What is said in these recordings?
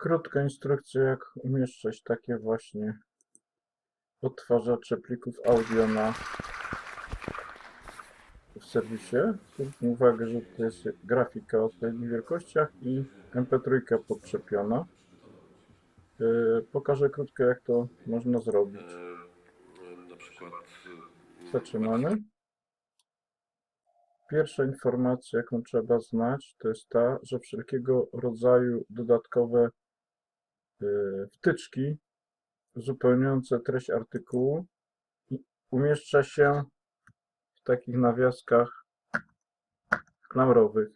krótka instrukcja, jak umieszczać takie właśnie odtwarzacze plików audio na w serwisie. Zwróćmy uwagę, że to jest grafika o odpowiednich wielkościach i mp3 podczepiona. Yy, Pokażę krótko, jak to można zrobić. E, na przykład e, Zaczynamy. Pierwsza informacja, jaką trzeba znać, to jest ta, że wszelkiego rodzaju dodatkowe wtyczki uzupełniające treść artykułu i- umieszcza się w takich nawiaskach klamrowych.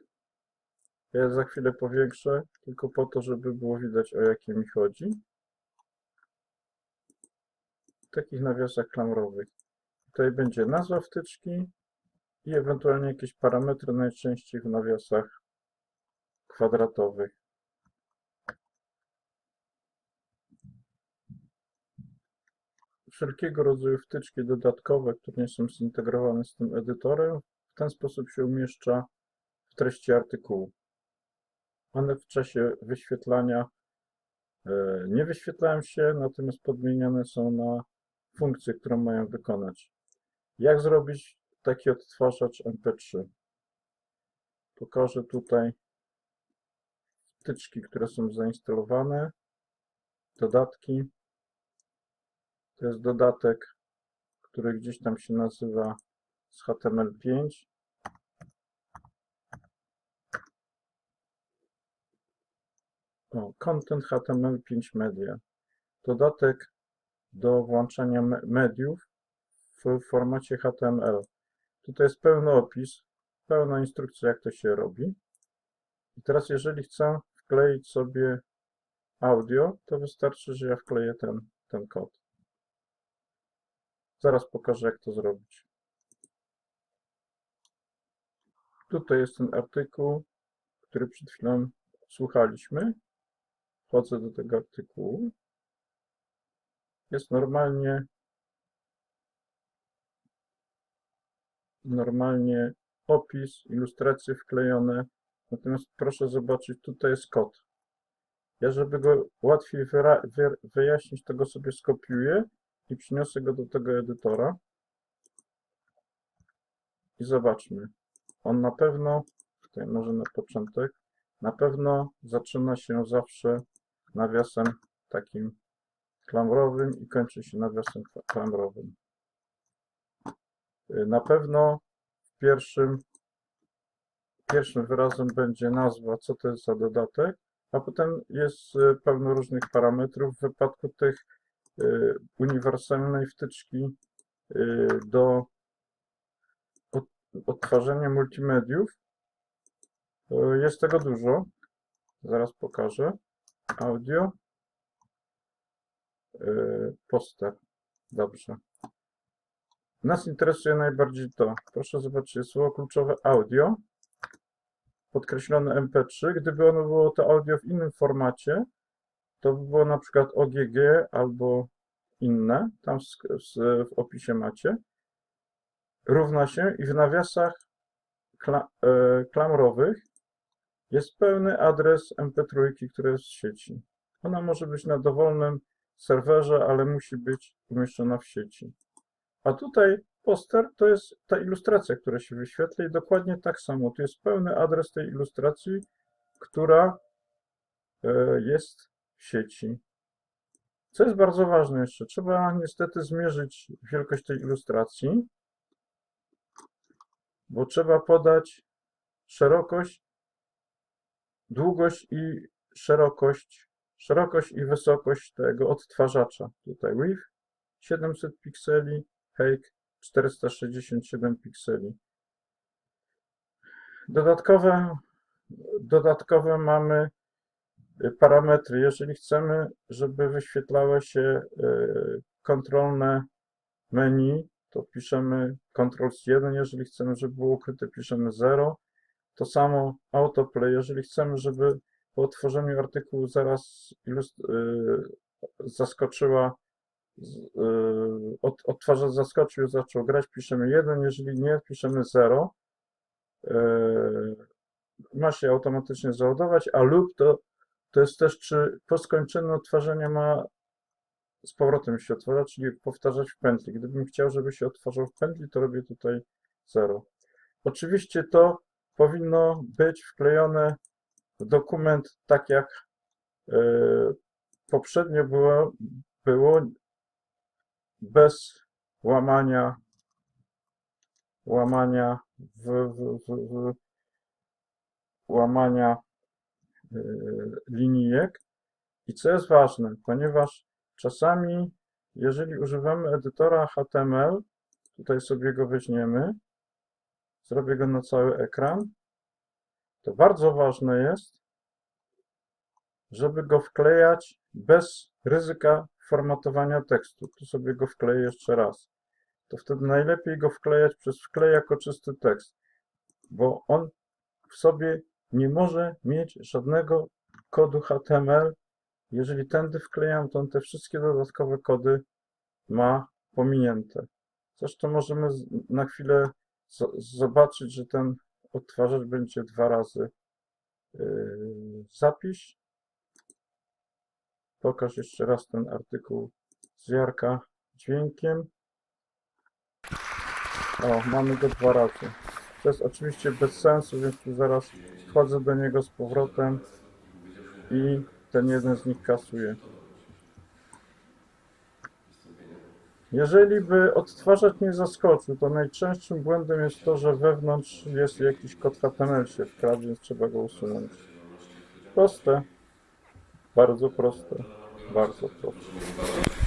Ja za chwilę powiększę, tylko po to, żeby było widać o jakie mi chodzi. W takich nawiasach klamrowych. Tutaj będzie nazwa wtyczki i ewentualnie jakieś parametry, najczęściej w nawiasach kwadratowych. Wszelkiego rodzaju wtyczki dodatkowe, które nie są zintegrowane z tym edytorem, w ten sposób się umieszcza w treści artykułu. One w czasie wyświetlania e, nie wyświetlają się, natomiast podmieniane są na funkcje, którą mają wykonać. Jak zrobić taki odtwarzacz MP3? Pokażę tutaj wtyczki, które są zainstalowane, dodatki. To jest dodatek, który gdzieś tam się nazywa z HTML5. O, Content HTML5 Media. Dodatek do włączania me- mediów w formacie HTML. Tutaj jest pełny opis, pełna instrukcja, jak to się robi. I teraz, jeżeli chcę wkleić sobie audio, to wystarczy, że ja wkleję ten, ten kod. Zaraz pokażę, jak to zrobić. Tutaj jest ten artykuł, który przed chwilą słuchaliśmy. Wchodzę do tego artykułu. Jest normalnie normalnie opis, ilustracje wklejone. Natomiast proszę zobaczyć, tutaj jest kod. Ja, żeby go łatwiej wyjaśnić, to go sobie skopiuję i przyniosę go do tego edytora. I zobaczmy. On na pewno, tutaj może na początek, na pewno zaczyna się zawsze nawiasem takim klamrowym i kończy się nawiasem kla- klamrowym. Y, Na pewno pierwszym, pierwszym wyrazem będzie nazwa, co to jest za dodatek, a potem jest y, pełno różnych parametrów. W wypadku tych uniwersalnej wtyczki y, do od- odtwarzania multimediów y, jest tego dużo. Zaraz pokażę. Audio. y, Poster. Dobrze. Nas interesuje najbardziej to. Proszę zobaczyć, słowo kluczowe audio, podkreślone MP3. Gdyby ono było to audio w innym formacie, to by było na przykład OGG albo inne, tam w, opisie macie. Równa się i w nawiasach kla, e, klamrowych jest pełny adres MP3, który jest w sieci. Ona może być na dowolnym serwerze, ale musi być umieszczona w sieci. A tutaj poster to jest ta ilustracja, która się wyświetla i dokładnie tak samo. Tu jest pełny adres tej ilustracji, która e, jest sieci. Co jest bardzo ważne jeszcze, trzeba niestety zmierzyć wielkość tej ilustracji, bo trzeba podać szerokość, długość i szerokość, szerokość i wysokość tego odtwarzacza. Tutaj width 700 pikseli, height 467 pikseli. Dodatkowe, dodatkowe mamy parametry. Jeżeli chcemy, żeby wyświetlało się y, kontrolne menu, to piszemy Ctrl 1. Jeżeli chcemy, żeby było ukryte, piszemy 0. To samo autoplay. Jeżeli chcemy, żeby po otworzeniu artykułu zaraz y, zaskoczyła y, od, odtwarzacz zaskoczył, zaczął grać, piszemy 1, jeżeli nie, piszemy 0. Y, Ma się automatycznie załadować, a lub to, to jest też, czy po skończeniu odtwarzania ma z powrotem się otworzyć, czyli powtarzać w pętli. Gdybym chciał, żeby się otworzył w pętli, to robię tutaj 0. Oczywiście to powinno być wklejone w dokument tak jak e, poprzednio było, było bez łamania łamania w, w, w, w łamania linijek. I co jest ważne, ponieważ czasami, jeżeli używamy edytora HTML, tutaj sobie go weźmiemy, zrobię go na cały ekran, to bardzo ważne jest, żeby go wklejać bez ryzyka formatowania tekstu. Tu sobie go wkleję jeszcze raz. To wtedy najlepiej go wklejać przez wklej jako czysty tekst, bo on w sobie nie może mieć żadnego kodu HTML. Jeżeli tędy wklejam, to on te wszystkie dodatkowe kody ma pominięte. Zresztą możemy na chwilę zobaczyć, że ten odtwarzacz będzie dwa razy yy, zapisz. Pokaż jeszcze raz ten artykuł z Jarka dźwiękiem. O, mamy go dwa razy. To jest oczywiście bez sensu, więc tu zaraz wchodzę do niego z powrotem i ten jeden z nich kasuję. Jeżeli by odtwarzacz nie zaskoczył, to najczęstszym błędem jest to, że wewnątrz jest jakiś kod HTML się wkradł, więc trzeba go usunąć. Proste. Bardzo proste. Bardzo proste.